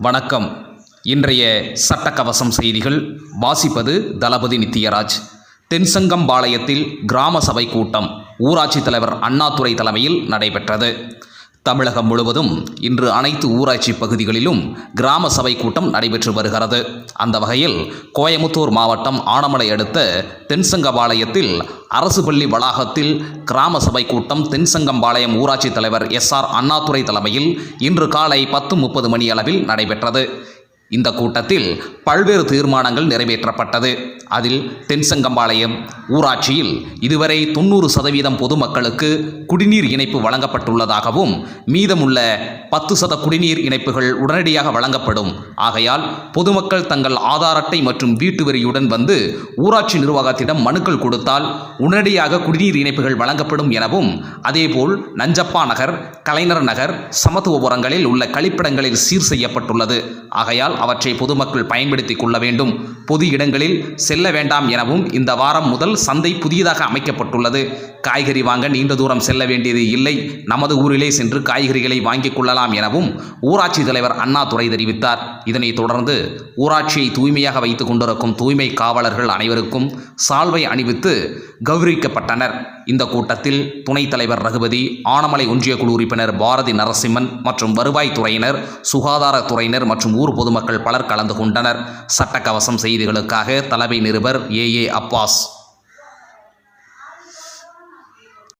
வணக்கம். இன்றைய சட்டக்கவசம் செய்திகள் வாசிப்பது தளபதி நித்யராஜ். தென்சங்கம்பாளையத்தில் கிராம சபை கூட்டம் ஊராட்சி தலைவர் அண்ணாதுரை தலைமையில் நடைபெற்றது. தமிழகம் முழுவதும் இன்று அனைத்து ஊராட்சி பகுதிகளிலும் கிராம சபை கூட்டம் நடைபெற்று வருகிறது. அந்த வகையில் கோயமுத்தூர் மாவட்டம் ஆனமலை அடுத்த தென்சங்கபாளையத்தில் அரசு பள்ளி வளாகத்தில் கிராம சபை கூட்டம் தென்சங்கம்பாளையம் ஊராட்சி தலைவர் எஸ் ஆர் அண்ணாதுரை தலைமையில் இன்று காலை பத்து முப்பது மணி அளவில் நடைபெற்றது. இந்த கூட்டத்தில் பல்வேறு தீர்மானங்கள் நிறைவேற்றப்பட்டது. அதில் தென்சங்கம்பாளையம் ஊராட்சியில் இதுவரை தொண்ணூறு சதவீதம் பொதுமக்களுக்கு குடிநீர் இணைப்பு வழங்கப்பட்டுள்ளதாகவும் மீதமுள்ள பத்து சத குடிநீர் இணைப்புகள் உடனடியாக வழங்கப்படும். ஆகையால் பொதுமக்கள் தங்கள் ஆதார் அட்டை மற்றும் வீட்டு வரியுடன் வந்து ஊராட்சி நிர்வாகத்திடம் மனுக்கள் கொடுத்தால் உடனடியாக குடிநீர் இணைப்புகள் வழங்கப்படும் எனவும் அதேபோல் நஞ்சப்பா நகர் கலைஞர் நகர் சமத்துவபுரங்களில் உள்ள கழிப்பிடங்களில் சீர் செய்யப்பட்டுள்ளது. ஆகையால் அவற்றை பொதுமக்கள் பயன்படுத்திக் கொள்ள வேண்டும். பொது இடங்களில் செல்ல வேண்டாம் எனவும் இந்த வாரம் முதல் சந்தை புதியதாக அமைக்கப்பட்டுள்ளது. காய்கறி வாங்க நீண்ட தூரம் செல்ல வேண்டியது இல்லை. நமது ஊரிலே சென்று காய்கறிகளை வாங்கிக் கொள்ளலாம் எனவும் ஊராட்சி தலைவர் அண்ணாதுரை தெரிவித்தார். இதனைத் தொடர்ந்து ஊராட்சியை தூய்மையாக வைத்துக் கொண்டிருக்கும் தூய்மை காவலர்கள் அனைவருக்கும் சால்வை அணிவித்து கௌரவிக்கப்பட்டனர். இந்த கூட்டத்தில் துணைத் தலைவர் ரகுபதி ஆனமலை ஒன்றிய குழு உறுப்பினர் பாரதி நரசிம்மன் மற்றும் வருவாய்த்துறையினர் சுகாதாரத்துறையினர் மற்றும் ஊர் பொதுமக்கள் பொதுமக்கள் பலர் கலந்து கொண்டனர். சட்டக்கவசம் செய்திகளுக்காக தலைமை நிருபர் ஏ ஏ அப்பாஸ்.